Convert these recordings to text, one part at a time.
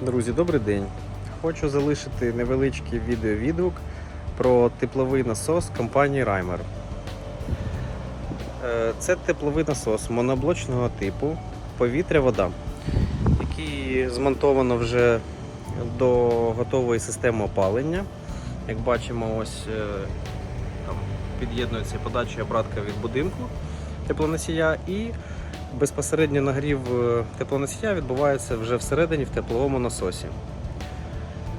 Друзі, добрий день. Хочу залишити невеличкий відеовідгук про тепловий насос компанії. Е, Це тепловий насос моноблочного типу повітря-вода, який змонтовано вже до готової системи опалення. Як бачимо, ось е, там під'єднується подача і обратка від будинку теплоносія і безпосередньо нагрів е, теплоносія відбувається вже всередині в тепловому насосі.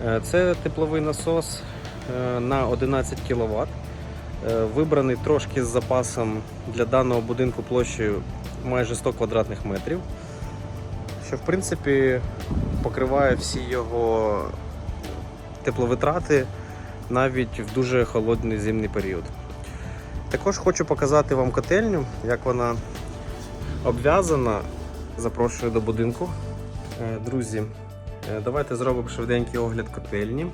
Е, Це тепловий насос на 11 кВт, вибраний трошки з запасом для даного будинку площею майже 100 квадратних метрів, що в принципі покриває всі його тепловитрати навіть в дуже холодний зимний період. Також хочу показати вам котельню, як вона обв'язана. Запрошую до будинку. Е, Друзі, е, давайте зробимо швиденький огляд котельні.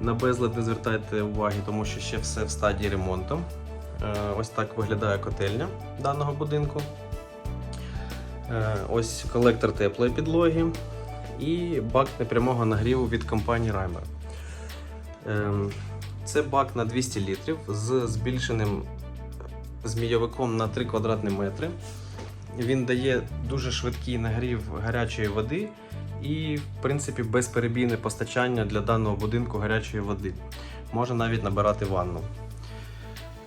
Е, На безлад не звертайте уваги, тому що ще все в стадії ремонту. Е, Ось так виглядає котельня даного будинку. Е, Ось колектор теплої підлоги і бак непрямого нагріву від компанії Reimer. Ем, Це бак на 200 літрів з збільшеним змійовиком на 3 квадратні метри. Він дає дуже швидкий нагрів гарячої води і, в принципі, безперебійне постачання для даного будинку гарячої води. Можна навіть набирати ванну.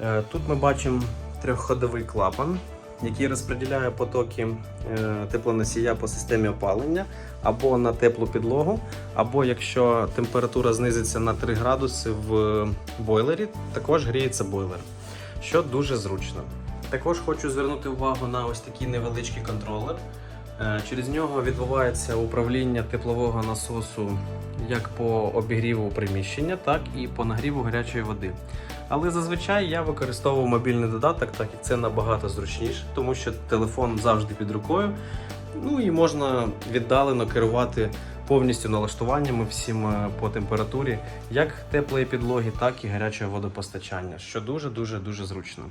Е, Тут ми бачимо трьохходовий клапан, який розподіляє потоки е, теплоносія по системі опалення або на теплу підлогу, або якщо температура знизиться на 3 градуси в бойлері, також гріється бойлер що дуже зручно. Також хочу звернути увагу на ось такий невеличкий контролер. Е, Через нього відбувається управління теплового насосу як по обігріву приміщення, так і по нагріву гарячої води. Але зазвичай я використовую мобільний додаток, так як це набагато зручніше, тому що телефон завжди під рукою. Ну і можна віддалено керувати повністю налаштуваннями всім е, по температурі, як теплої підлоги, так і гарячого водопостачання, що дуже дуже дуже зручно.